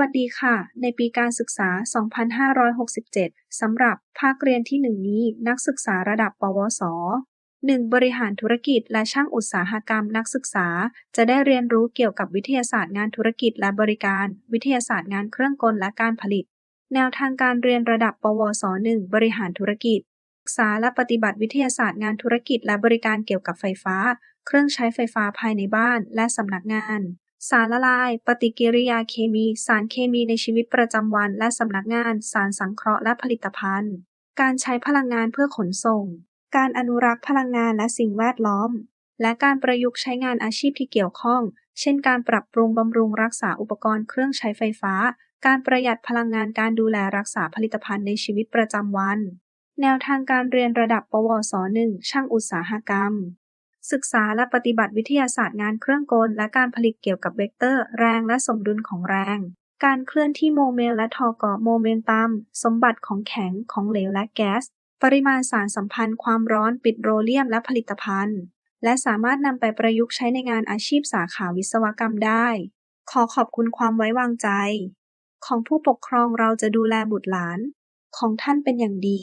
วัสดีค่ะ ในปีการศึกษา 2567 สำหรับภาคเรียนที่ 1 นี้ นักศึกษาระดับ ปวส 1. บริหารธุรกิจและช่างอุตสาหกรรมนักศึกษา จะได้เรียนรู้เกี่ยวกับวิทยาศาสตร์งานธุรกิจและบริการ วิทยาศาสตร์งานเครื่องกลและการผลิต แนวทางการเรียนระดับ ปวส 1 บริหารธุรกิจ ศึกษาและปฏิบัติวิทยาศาสตร์งานธุรกิจและบริการเกี่ยวกับไฟฟ้า เครื่องใช้ไฟฟ้าภายในบ้าน และสำนักงาน สารละลาย ปฏิกิริยาเคมี สารเคมีในชีวิตประจำวัน และสำนักงาน สารสังเคราะห์และผลิตภัณฑ์ การใช้พลังงานเพื่อขนส่ง การอนุรักษ์พลังงานและสิ่งแวดล้อม และการประยุกต์ใช้งานอาชีพที่เกี่ยวข้อง เช่น การปรับปรุงบำรุงรักษาอุปกรณ์เครื่องใช้ไฟฟ้า การประหยัดพลังงานการดูแลรักษาผลิตภัณฑ์ในชีวิตประจำวัน แนวทางการเรียนระดับ ปวส 1 ช่างอุตสาหกรรม ศึกษาและปฏิบัติวิทยาศาสตร์งานเครื่องกล และการผลิตเกี่ยวกับเวกเตอร์ แรงและสมดุลของแรง การเคลื่อนที่โมเมนต์และทอกอโมเมนตัม สมบัติของแข็งของเหลวและแก๊ส ปริมาณสารสัมพันธ์ ความร้อน ปิโตรเลียม และผลิตภัณฑ์ และสามารถนำไปประยุกต์ใช้ในงานอาชีพสาขาวิศวกรรมได้ ขอขอบคุณความไว้วางใจ ของผู้ปกครองเราจะดูแลบุตรหลาน ของท่านเป็นอย่างดี